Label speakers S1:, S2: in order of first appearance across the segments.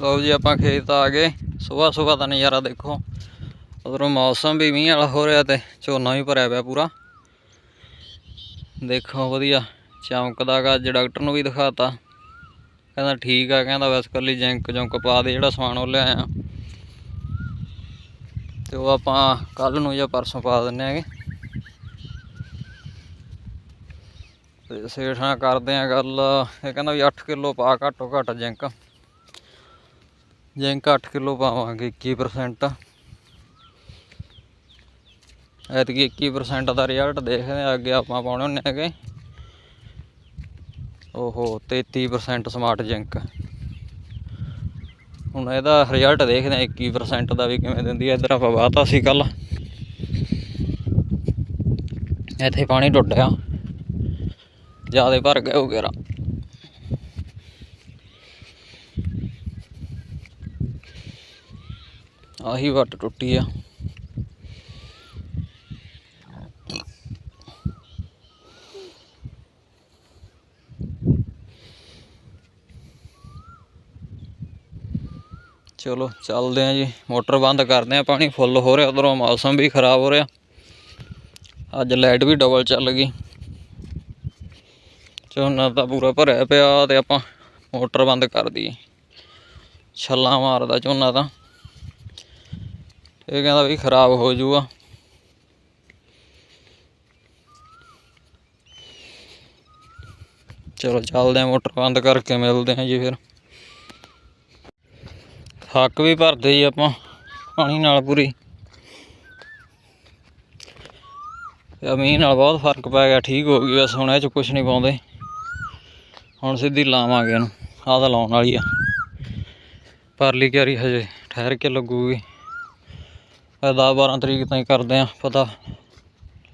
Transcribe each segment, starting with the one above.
S1: ਲਓ ਜੀ, ਆਪਾਂ ਖੇਤ ਆ ਗਏ। ਸਵੇਰ ਸਵੇਰ ਦਾ ਨਜ਼ਾਰਾ ਦੇਖੋ। ਉਧਰੋਂ ਮੌਸਮ ਵੀ ਮੀਂਹ ਵਾਲਾ ਹੋ ਰਿਹਾ ਤੇ ਝੋਨਾ ਵੀ ਭਰਿਆ ਪਿਆ ਪੂਰਾ। ਦੇਖੋ ਵਧੀਆ ਚਮਕਦਾਗਾ ਅੱਜ ਡਾਕਟਰ ਨੂੰ ਵੀ ਦਿਖਾਤਾ। ਕਹਿੰਦਾ ਠੀਕ ਆ, ਕਹਿੰਦਾ ਬਸ ਕੱਲੀ ਜੈਂਕ ਜੌਂਕ ਪਾ ਦੇ, ਜਿਹੜਾ ਸਮਾਨ ਉਹ ਲਿਆਇਆ ਤੇ ਉਹ ਆਪਾਂ ਕੱਲ ਨੂੰ ਜਾਂ ਪਰਸੋਂ ਪਾ ਦਿੰਨੇ ਆਗੇ ਤੇ ਸੇਠ ਕਰਦੇ ਆ ਗੱਲ, ਇਹ ਕਹਿੰਦਾ ਵੀ 8 ਕਿਲੋ ਪਾ, ਘੱਟੋ ਘੱਟ ਜਿੰਕ। ਜਿੰਕ 8 ਕਿਲੋ ਪਾਵਾਂਗੇ 21% ਐਤਕੀ 21% ਦਾ ਰਿਜ਼ਲਟ ਦੇਖਦੇ ਆ ਅੱਗੇ ਆਪਾਂ ਪਾਉਣੇ ਹੁੰਦੇ ਹੈਗੇ। ਓਹੋ 33% ਸਮਾਰਟ ਜਿੰਕ ਹੁਣ ਇਹਦਾ ਰਿਜ਼ਲਟ ਦੇਖਦੇ ਆ 21% ਦਾ ਵੀ ਕਿਵੇਂ ਦਿੰਦੀ ਹੈ ਇਧਰ ਆਪਾਂ ਬਾਤਾ ਸੀ ਕੱਲ ਇੱਥੇ ਪਾਣੀ ਡੁੱਡਿਆ ਜ਼ਿਆਦਾ ਭਰ ਗਿਆ ਹੋ ਗਿਆ ਆਹੀ ਵੱਟ ਟੁੱਟੀ ਆ। ਚਲੋ, ਚੱਲਦੇ ਆ ਜੀ। ਮੋਟਰ ਬੰਦ ਕਰਦੇ ਆ, ਪਾਣੀ ਫੁੱਲ ਹੋ ਰਿਹਾ, ਉਧਰੋਂ ਮੌਸਮ ਵੀ ਖਰਾਬ ਹੋ ਰਿਹਾ। ਅੱਜ ਲਾਈਟ ਵੀ ਡਬਲ ਚੱਲ ਗਈ। ਝੋਨਾ ਤਾਂ ਪੂਰਾ ਭਰਿਆ ਪਿਆ ਤੇ ਆਪਾਂ ਮੋਟਰ ਬੰਦ ਕਰ ਦਈਏ। ਛੱਲਾਂ ਮਾਰਦਾ ਝੋਨਾ ਤਾਂ। ਇਹ ਕਹਿੰਦਾ ਵੀ ਖਰਾਬ ਹੋ ਜਾਊਗਾ ਚਲੋ ਚੱਲਦੇ ਆ ਮੋਟਰ ਬੰਦ ਕਰਕੇ ਮਿਲਦੇ ਆ ਜੀ ਫਿਰ। ਹੱਕ ਵੀ ਭਰਦੇ ਜੀ ਆਪਾਂ, ਪਾਣੀ ਨਾਲ ਪੂਰੀ। ਮੀਂਹ ਨਾਲ ਬਹੁਤ ਫ਼ਰਕ ਪੈ ਗਿਆ, ਠੀਕ ਹੋ ਗਈ, ਬਸ ਹੁਣ ਇਹ ਚ ਕੁਝ ਨਹੀਂ ਪਾਉਂਦੇ। ਹੁਣ ਸਿੱਧੀ ਲਾਵਾਂਗੇ ਇਹਨੂੰ, ਆਹ ਤਾਂ ਲਾਉਣ ਵਾਲੀ ਆ। ਪਰਲੀ ਕਿਆਰੀ ਹਜੇ ਠਹਿਰ ਕੇ ਲੱਗੂਗੀ। ਇਹ 10 12 ਤਰੀਕ ਤਾਈਂ ਕਰਦੇ ਆ, ਪਤਾ।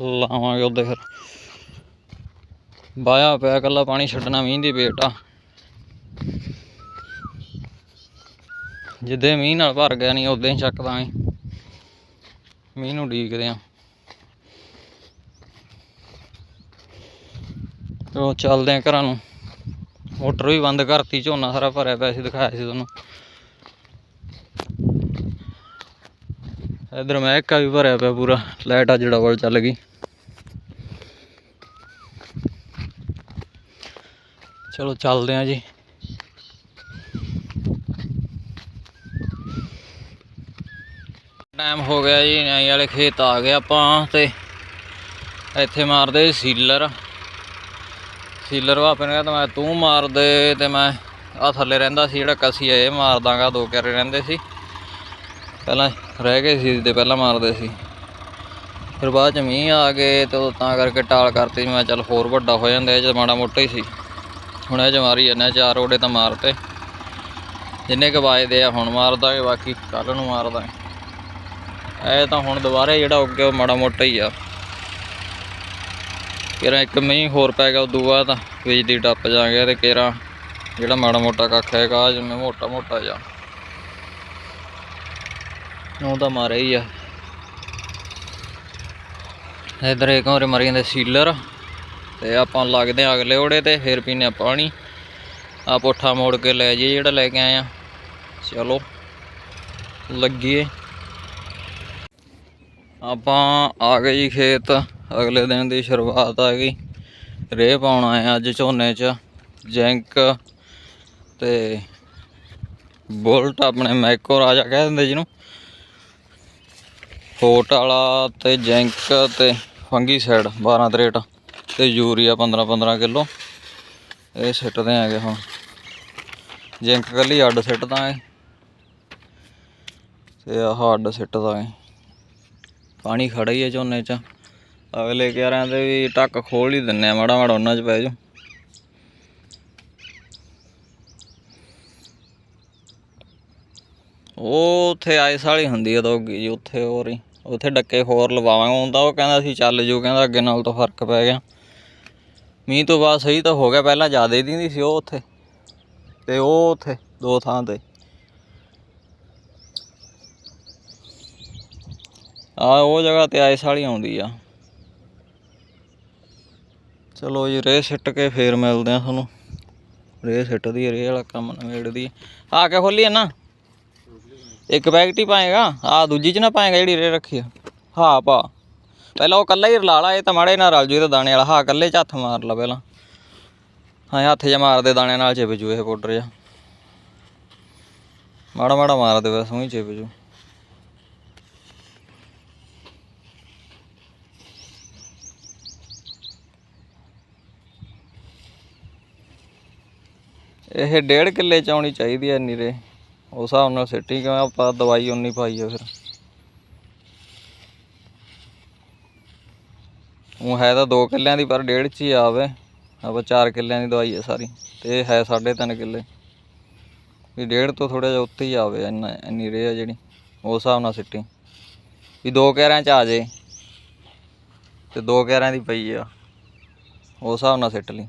S1: ਲਾਵਾਂਗੇ ਉਹਦੇ ਫਿਰ। ਬਾਇਆ ਪਿਆ ਕੱਲਾ ਪਾਣੀ ਛੱਡਣਾ ਮੀਂਹ ਦੀ ਬੇਟਾ ਆ। ਜਿੱਦੇ ਮੀਂਹ ਨਾਲ ਭਰ ਗਿਆ ਨਹੀਂ ਉਦੋਂ ਹੀ ਚੱਕਦਾ ਦਾਂਗੇ। ਮੀਂਹ ਨੂੰ ਡੀਕਦੇ ਆ। ਉਹ ਚੱਲਦੇ ਆ ਘਰਾਂ ਨੂੰ। ਮੋਟਰ ਵੀ ਬੰਦ ਕਰਤੀ, ਝੋਨਾ ਸਾਰਾ ਭਰਿਆ ਪਿਆ ਸੀ, ਦਿਖਾਇਆ ਸੀ ਤੁਹਾਨੂੰ। ਇਧਰ ਮਹਿਕਾ ਵੀ ਭਰਿਆ ਪਿਆ ਪੂਰਾ, ਲਾਈਟ ਆ ਜਿਹੜਾ ਡਬਲ ਚੱਲ ਗਈ। ਚਲੋ ਚੱਲਦੇ ਆ ਜੀ। ਟਾਈਮ ਹੋ ਗਿਆ ਜੀ ਨਾਈ ਵਾਲੇ ਖੇਤ ਆ ਗਏ ਆਪਾਂ ਤੇ ਇੱਥੇ ਮਾਰਦੇ ਸੀਲਰ। ਸੀਲਰ ਵਾਪਨ ਕਹਿੰਦਾ ਮੈਂ ਤੂੰ ਮਾਰ ਦੇ ਤੇ ਮੈਂ ਆ ਥੱਲੇ ਰਹਿੰਦਾ ਸੀ ਜਿਹੜਾ ਕਸੀ ਇਹ ਮਾਰ ਦਾਂਗਾ, ਦੋ ਕਿਆਰੇ ਰਹਿੰਦੇ ਸੀ। ਪਹਿਲਾਂ ਰਹਿ ਗਏ ਸੀ ਤੇ ਪਹਿਲਾਂ ਮਾਰਦੇ ਸੀ। ਫਿਰ ਬਾਅਦ ਚ ਮੀਂਹ ਆ ਗਏ ਤੇ ਤਾਂ ਕਰਕੇ ਟਾਲ ਕਰਤੀ, ਮੈਂ ਚੱਲ ਹੋਰ ਵੱਡਾ ਹੋ ਜਾਂਦਾ, ਇਹ ਮਾੜਾ ਮੋਟਾ ਹੀ ਸੀ। ਹੁਣ ਇਹ ਚ ਮਾਰੀ ਜਾਂਦੇ ਚਾਰ ਓਡੇ ਤਾਂ ਮਾਰਤੇ। ਜਿੰਨੇ ਕ ਵੱਜਦੇ ਆ, ਹੁਣ ਮਾਰਦਾ ਦਾਂਗੇ ਬਾਕੀ ਕੱਲ ਨੂੰ ਮਾਰਦਾ ਇਹ ਤਾਂ ਹੁਣ ਦੁਬਾਰਾ ਜਿਹੜਾ ਉੱਗ, ਉਹ ਮਾੜਾ ਮੋਟਾ ਹੀ ਆ। ਕਿਰਾ ਇੱਕ ਮੀਂਹ ਹੋਰ ਪੈ ਗਿਆ, ਉਦੋਂ ਬਾਅਦ ਬਿਜਲੀ ਟੱਪ ਜਾਗੇ ਤੇ ਕਿਰਾ ਜਿਹੜਾ ਮਾੜਾ ਮੋਟਾ ਕੱਖ ਹੈਗਾ, ਜਿਵੇਂ ਮੋਟਾ ਮੋਟਾ ਜਾ ਉਹ ਤਾਂ ਮਾਰੇ ਹੀ ਆ। ਇਧਰ ਇੱਕ ਹੋਰ ਮਰੀ ਜਾਂਦੇ ਸੀਲਰ। ਤੇ ਆਪਾਂ ਲੱਗਦੇ ਆ ਅਗਲੇ ਓੜੇ ਤੇ, ਫਿਰ ਪੀਨੇ ਆ ਪਾਣੀ। ਆ ਪੁੱਠਾ ਮੋੜ ਕੇ ਲੈ ਜਾਈਏ ਜਿਹੜਾ ਲੈ ਕੇ ਆਏ ਆ ਚਲੋ, ਲੱਗੀਏ। ਆਪਾਂ ਆ ਗਏ ਜੀ ਖੇਤ। ਅਗਲੇ ਦਿਨ ਦੀ ਸ਼ੁਰੂਆਤ ਆ ਗਈ। ਰੇਹ ਪਾਉਣ ਆਏ ਆ ਅੱਜ ਝੋਨੇ 'ਚ। ਜੈਂਕ ਤੇ ਬੁਲਟ ਆਪਣੇ ਮੈਕੋ ਰਾਜਾ ਕਹਿ ਦਿੰਦੇ ਜਿਹਨੂੰ। ਫੋਟ ਵਾਲਾ ਤੇ ਜੈਂਕ ਤੇ ਫੰਗੀ ਸਾਈਡ 12 ਤਰੇਟ ਤੇ ਯੂਰੀਆ 15 15 ਕਿਲੋ। ਇਹ ਸਿੱਟਦੇ ਆਗੇ ਹੁਣ। ਜਿੰਕ ਕੱਲੀ ਅੱਡ ਸਿੱਟਦਾ ਏ। ਤੇ ਆਹ ਅੱਡ ਸਿੱਟਦਾ ਏ। ਪਾਣੀ ਖੜਾ ਹੀ ਹੈ ਝੋਨੇ 'ਚ। ਅਗਲੇ ਕਿਆਰਿਆਂ ਦੇ ਵੀ ਟੱਕ ਖੋਲ ਹੀ ਦਿੰਨੇ ਆ। ਮਾੜਾ ਮਾੜਾ ਉਹਨਾਂ 'ਚ ਪੈ ਜਾ ਉਹ ਉੱਥੇ ਆਇਸ ਵਾਲੀ ਹੁੰਦੀ ਆ ਦੋਗੀ ਜੀ, ਉੱਥੇ ਹੋਰ ਹੀ। ਉੱਥੇ ਡੱਕੇ ਹੋਰ ਲਵਾਵਾਂਗੇ। ਤਾਂ ਉਹ ਕਹਿੰਦਾ ਸੀ, ਚੱਲ ਜੂ, ਕਹਿੰਦਾ ਅੱਗੇ ਨਾਲ ਤਾਂ ਫ਼ਰਕ ਪੈ ਗਿਆ। ਮੀਂਹ ਤੋਂ ਬਾਅਦ ਸਹੀ ਤਾਂ ਹੋ ਗਿਆ, ਪਹਿਲਾਂ ਜ਼ਿਆਦਾ ਹੀ ਦਿੰਦੀ ਸੀ ਉਹ ਉੱਥੇ। ਤੇ ਉਹ ਉੱਥੇ, ਦੋ ਥਾਂ ਤੇ। ਆ ਉਹ ਜਗ੍ਹਾ ਤੇ ਆਇਸ ਵਾਲੀ ਆਉਂਦੀ ਆ। ਚਲੋ ਜੀ ਰੇ ਸਿੱਟ ਕੇ ਫੇਰ ਮਿਲਦੇ ਆ ਤੁਹਾਨੂੰ। ਰੇ ਸਿੱਟਦੀ ਰੇ ਵਾਲਾ ਕੰਮ ਨਵੇੜਦੀ ਆ। ਕੇ ਖੋਲੀ ਨਾ। ਇੱਕ ਪੈਕਟ ਹੀ ਪਾਏਗਾ ਆ ਦੂਜੀ ਚ ਨਾ ਪਾਏਗਾ ਜਿਹੜੀ ਰੇ ਰੱਖੀ ਆ। ਹਾਂ, ਪਾ। ਪਹਿਲਾਂ ਉਹ ਕੱਲਾ ਹੀ ਰਲਾ ਲਾ, ਇਹ ਤਾਂ ਮਾੜੇ ਨਾਲ ਰਲ ਜੂ, ਇਹ ਤਾਂ ਦਾਣੇ ਵਾਲਾ। ਹਾਂ, ਕੱਲੇ ਚ ਹੱਥ ਮਾਰ ਲਾ ਪਹਿਲਾਂ। ਹਾਂ ਹੱਥ ਜਿਹਾ ਮਾਰਦੇ ਦਾਣੇ ਨਾਲ ਚਿਪ ਜੂ ਇਹ ਪਾਊਡਰ ਜਿਹਾ। ਮਾੜਾ ਮਾੜਾ ਮਾਰਦੇ ਬਸ, ਉਹੀ ਚਿਪ ਜੂ। ਇਹ ਡੇਢ ਕਿੱਲੇ ਚ ਆਉਣੀ ਚਾਹੀਦੀ ਐ ਨੀਰੇ ਉਸ ਹਿਸਾਬ ਨਾਲ ਸਿੱਟੀ ਕਿਉਂ ਆਪਾਂ ਦਵਾਈ ਉਨੀ ਪਾਈ ਆ ਫਿਰ। ਉਹ ਹੈ ਤਾਂ 2 ਕਿੱਲਿਆਂ ਦੀ, ਪਰ ਡੇਢ ਚ ਹੀ ਆਵੇ। ਆਪਾਂ 4 ਕਿੱਲਿਆਂ ਦੀ ਦਵਾਈ ਹੈ ਸਾਰੀ। ਤੇ ਇਹ ਹੈ 3.5 ਕਿੱਲੇ। ਵੀ ਡੇਢ ਤੋਂ ਥੋੜਾ ਜਿਹਾ ਉੱਤੇ ਹੀ ਆਵੇ, ਇੰਨਾ, ਇੰਨੀ ਰੇ ਆ ਜਿਹੜੀ। ਉਸ ਹਿਸਾਬ ਨਾਲ ਸਿੱਟੀ। ਵੀ ਦੋ ਕਿਆਰਿਆਂ ਚ ਆ ਜੇ। ਤੇ ਦੋ ਕਿਆਰਿਆਂ ਦੀ ਪਈ ਆ। ਉਸ ਹਿਸਾਬ ਨਾਲ ਸਿੱਟ ਲਈ।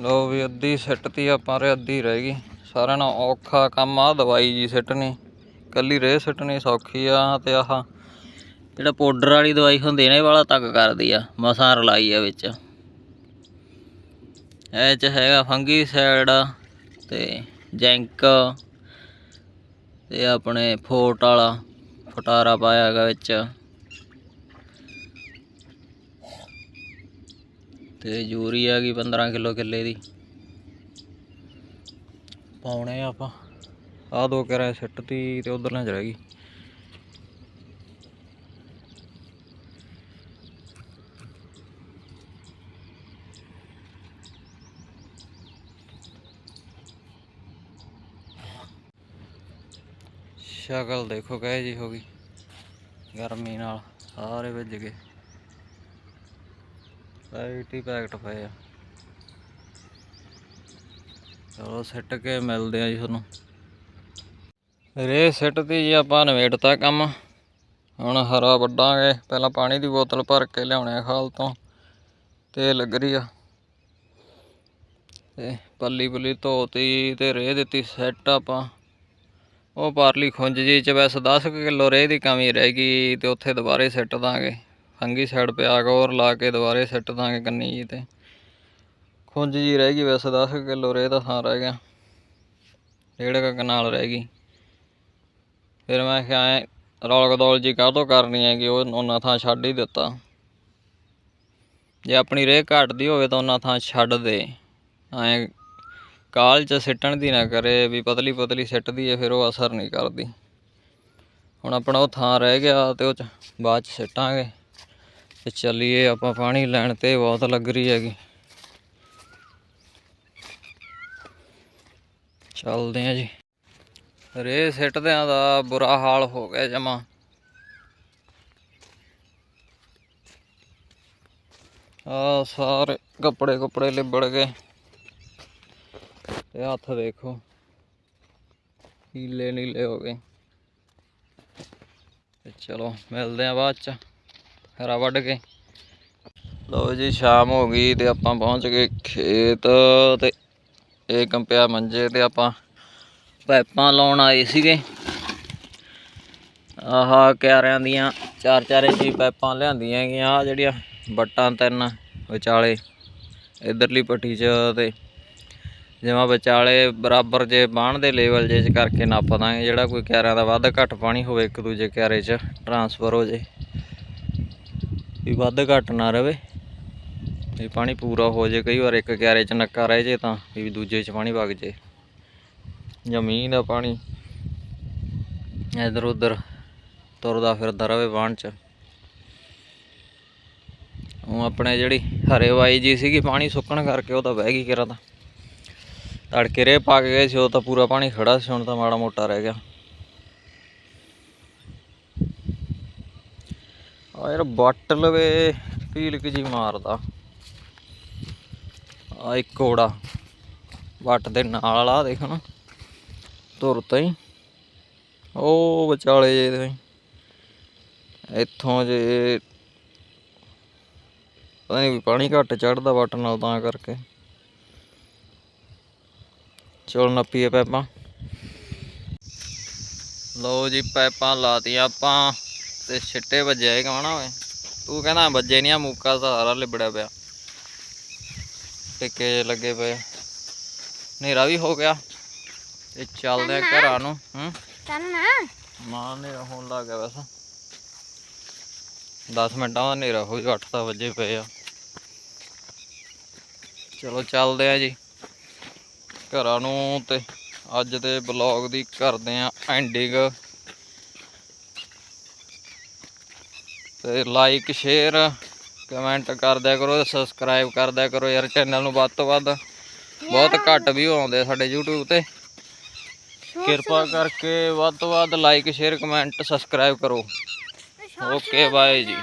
S1: ਲੋ ਵੀ ਅੱਧੀ ਸਿੱਟਤੀ ਆਪਾਂ ਰੇ ਅੱਧੀ ਰਹਿ ਗਈ। ਸਾਰਿਆਂ ਨਾਲ ਔਖਾ ਕੰਮ ਆ, ਦਵਾਈ ਜੀ ਸਿੱਟਣੀ। ਕੱਲੀ ਰੇ ਸਿੱਟਣੀ ਸੌਖੀ ਆ ਤੇ ਆਹ ਜਿਹੜਾ ਪਾਊਡਰ ਵਾਲੀ ਦਵਾਈ ਹੁੰਦੀ ਨੇ ਵਾਲਾ ਤੱਕ ਕਰਦੀ ਆ, ਮਸਾਂ ਰਲਾਈ ਆ ਵਿੱਚ। ਇਹ ਚ ਹੈਗਾ ਫੰਗੀਸਾਈਡ ਤੇ ਜੈਂਕ ਤੇ ਆਪਣੇ ਫੋਟ ਵਾਲਾ, ਫਟਾਰਾ ਪਾਇਆ ਹੈਗਾ ਵਿੱਚ। ਤੇ ਯੂਰੀ ਆ ਗਈ 15 ਕਿਲੋ ਕਿੱਲੇ ਦੀ। ਪਾਉਣੇ ਆਪਾਂ। ਆ ਦੋ ਕਰਾਂ ਸਿੱਟਤੀ ਤੇ ਉਧਰ ਨਾ ਰਹਿ ਗਈ। ਸ਼ਕਲ ਦੇਖੋ ਕਹੇ ਜੀ ਹੋ ਗਈ। ਗਰਮੀ ਨਾਲ ਸਾਰੇ ਭਿੱਜ ਗਏ। ਲਾਈਟ ਹੀ ਪੈਕਟ ਪਏ ਆ। ਚਲੋ ਸਿੱਟ ਕੇ ਮਿਲਦੇ ਆ ਜੀ ਤੁਹਾਨੂੰ। ਰੇ ਸਿੱਟਤੀ ਜੀ ਆਪਾਂ ਨਵੇੜਤਾ ਕੰਮ। ਹੁਣ ਹਰਾ ਵੱਢਾਂਗੇ। ਪਹਿਲਾਂ ਪਾਣੀ ਦੀ ਬੋਤਲ ਭਰ ਕੇ ਲਿਆਉਣੇ ਆ ਖਾਲ ਤੋਂ। ਤੇ ਲੱਗ ਰਹੀ ਆ। ਤੇ ਪੱਲੀ ਪੁੱਲੀ ਧੋਤੀ ਤੇ ਰੇ ਦਿੱਤੀ ਸੈੱਟ ਆਪਾਂ। ਉਹ ਪਰਲੀ ਖੁੰਝ ਜੀ ਚ ਵੈਸੇ 10 ਕਿਲੋ ਰੇ ਦੀ ਕਮੀ ਰਹਿ ਗਈ ਤੇ ਉੱਥੇ ਦੁਬਾਰੇ ਸਿੱਟ ਦਾਂਗੇ। ਫੰਗੀ ਸਾਈਡ ਪਿਆ ਹੋਰ ਲਾ ਕੇ ਦੁਬਾਰੇ ਸਿੱਟ ਦਾਂਗੇ ਕੰਨੀ ਜੀ ਤੇ। ਖੁੰਝ ਜੀ ਰਹਿ ਗਈ ਵੈਸੇ 10 ਕਿਲੋ ਰੇ ਦਾ ਥਾਂ ਰਹਿ ਗਿਆ। ਡੇਢ ਕੁ ਕਨਾਲ ਰਹਿ ਗਈ। ਫਿਰ ਮੈਂ ਕਿਹਾ ਐ ਰੌਲ ਗਦੌਲ ਜੀ ਕਾਹ ਤੋਂ ਕਰਨੀ ਹੈ ਕਿ ਉਹ ਉਹਨਾਂ ਥਾਂ ਛੱਡ ਹੀ ਦਿੱਤਾ। ਜੇ ਆਪਣੀ ਰੇਹ ਘਟਦੀ ਹੋਵੇ ਤਾਂ ਉਹਨਾਂ ਥਾਂ ਛੱਡ ਦੇ। ਐ ਕਾਲ ਚ ਸਿੱਟਣ ਦੀ ਨਾ ਕਰੇ, ਵੀ ਪਤਲੀ ਪਤਲੀ ਸਿੱਟਦੀ ਹੈ ਫਿਰ ਉਹ ਅਸਰ ਨਹੀਂ ਕਰਦੀ। ਹੁਣ ਆਪਣਾ ਉਹ ਥਾਂ ਰਹਿ ਗਿਆ ਤੇ ਉਹ ਚ ਬਾਅਦ ਚ ਸਿੱਟਾਂਗੇ। ਤੇ ਚੱਲੀਏ ਆਪਾਂ ਪਾਣੀ ਲੈਣ ਤੇ ਬਹੁਤ ਲੱਗ ਰਹੀ ਹੈਗੀ। ਚੱਲਦੇ ਆ ਜੀ। ਰੇ ਸਿੱਟਦਿਆਂ ਦਾ ਬੁਰਾ ਹਾਲ ਹੋ ਗਿਆ ਜਮਾ। ਆ ਸਾਰੇ ਕੱਪੜੇ ਕੁਪੜੇ ਲਿਬੜ ਗਏ। ਤੇ ਹੱਥ ਦੇਖੋ ਨੀਲੇ ਨੀਲੇ ਹੋ ਗਏ। ਤੇ ਚਲੋ ਮਿਲਦੇ ਆ ਬਾਅਦ ਚ। ਹਰਾ ਵੱਢ ਕੇ। ਲਓ ਜੀ, ਸ਼ਾਮ ਹੋ ਗਈ ਤੇ ਆਪਾਂ ਪਹੁੰਚ ਗਏ ਖੇਤ ਤੇ ਇਹ ਕੰਪਿਆ ਮੰਜੇ ਤੇ ਆਪਾਂ ਪਾਈਪਾਂ ਲਾਉਣ ਆਏ ਸੀਗੇ। ਆਹ, ਕਿਆਰਿਆਂ ਦੀਆਂ ਚਾਰ ਚਾਰ ਇੰਚੀ ਪਾਈਪਾਂ ਲਿਆਂਦੀਆਂ ਹੈਗੀਆਂ ਆ ਜਿਹੜੀਆਂ ਬੱਟਾਂ ਤਿੰਨ ਵਿਚਾਲੇ ਇਧਰਲੀ ਪੱਟੀ 'ਚ ਤੇ ਜਿਵੇਂ ਵਿਚਾਲੇ ਬਰਾਬਰ ਜੇ ਬਾਣ ਦੇ ਲੈਵਲ ਜੇ 'ਚ ਕਰਕੇ ਨਾਪ ਦਾਂਗੇ, ਜਿਹੜਾ ਕੋਈ ਕਿਆਰਿਆਂ ਦਾ ਵੱਧ ਘੱਟ ਪਾਣੀ ਹੋਵੇ ਇੱਕ ਦੂਜੇ ਕਿਆਰੇ 'ਚ ਟਰਾਂਸਫਰ ਹੋ ਜੇ। ਵੀ ਵੱਧ ਘੱਟ ਨਾ ਰਵੇ। ਵੀ ਪਾਣੀ ਪੂਰਾ ਹੋ ਜੇ, ਕਈ ਵਾਰ ਇੱਕ ਕਿਆਰੇ 'ਚ ਨੱਕਾ ਰਹਿ ਜੇ ਤਾਂ ਵੀ ਦੂਜੇ 'ਚ ਪਾਣੀ ਵਗ ਜੇ। ਜਾਂ ਮੀਂਹ ਦਾ ਪਾਣੀ ਇਧਰ ਉਧਰ ਤੁਰਦਾ ਫਿਰਦਾ ਰਵੇ ਬਾਣ 'ਚ। ਉਹ ਆਪਣੇ ਜਿਹੜੀ ਹਰੇ ਵਾਈ ਜੀ ਸੀਗੀ, ਪਾਣੀ ਸੁੱਕਣ ਕਰਕੇ ਉਹ ਤਾਂ ਵਹਿ ਗਈ ਕਿਰਾ ਤਾਂ। ਤੜਕੇ ਰੇ ਪਾ ਕੇ ਗਏ ਸੀ, ਉਹ ਤਾਂ ਪੂਰਾ ਪਾਣੀ ਖੜਾ ਸੀ, ਹੁਣ ਤਾਂ ਮਾੜਾ ਮੋਟਾ ਰਹਿ ਗਿਆ। ਆ ਯਾਰ ਬੱਟ ਲਵੇ ਪੀਲਕ ਜੀ ਮਾਰਦਾ। ਆ ਇੱਕ ਕੋੜਾ ਵੱਟ ਦੇ ਨਾਲ ਆ ਦੇਖ ਨਾ, ਤੁਰ ਹੀ ਉਹ ਵਿਚਾਲੇ ਜੇ ਦੇ ਇੱਥੋਂ ਜੇ, ਪਤਾ ਨਹੀਂ ਪਾਣੀ ਘੱਟ ਚੜਦਾ ਵੱਟ ਨਾਲ ਤਾਂ ਕਰਕੇ। ਚਲੋ ਨੱਪੀਏ ਪੈਪਾਂ। ਲਓ ਜੀ ਪੈਪਾਂ ਲਾਤੀਆਂ ਆਪਾਂ। ਤੇ ਛਿੱਟੇ ਵੱਜਿਆ ਇਹ ਕਹਣਾ ਓਏ? ਤੂੰ ਕਹਿੰਦਾ ਵੱਜੇ ਨਹੀਂ ਆ ਮੂਕਾ ਸਾਰਾ ਲਿਬੜਿਆ ਪਿਆ। ਟਿੱਕੇ ਲੱਗੇ ਪਏ। ਹਨੇਰਾ ਵੀ ਹੋ ਗਿਆ। ਤੇ ਚੱਲਦੇ ਆ ਘਰਾਂ ਨੂੰ ਹੂੰ।
S2: ਚੱਲ ਨਾ।
S1: ਮਾਂ ਹਨੇਰਾ ਹੋਣ ਲੱਗ ਗਿਆ ਵੈਸੇ। 10 ਮਿੰਟਾਂ ਬਾਅਦ ਹਨੇਰਾ ਹੋ ਜਾਊ 8 ਤਾਂ ਵਜੇ ਪਏ ਆ। ਚਲੋ ਚੱਲਦੇ ਆ ਜੀ। ਘਰਾਂ ਨੂੰ ਤੇ ਅੱਜ ਦੇ ਬਲੌਗ ਦੀ ਕਰਦੇ ਆ ਐਂਡਿੰਗ। ਤੇ ਲਾਈਕ ਸ਼ੇਅਰ ਕਮੈਂਟ ਕਰਦਿਆ ਕਰੋ ਸਬਸਕ੍ਰਾਈਬ ਕਰਦਿਆ ਕਰੋ ਯਾਰ ਚੈਨਲ ਨੂੰ ਵੱਧ ਤੋਂ ਵੱਧ। ਬਹੁਤ ਘੱਟ ਵਿਊ ਆਉਂਦੇ ਸਾਡੇ YouTube ਤੇ। ਕਿਰਪਾ ਕਰਕੇ ਵੱਧ ਤੋਂ ਵੱਧ ਲਾਈਕ ਸ਼ੇਅਰ ਕਮੈਂਟ ਸਬਸਕ੍ਰਾਈਬ ਕਰੋ। Okay bye ji.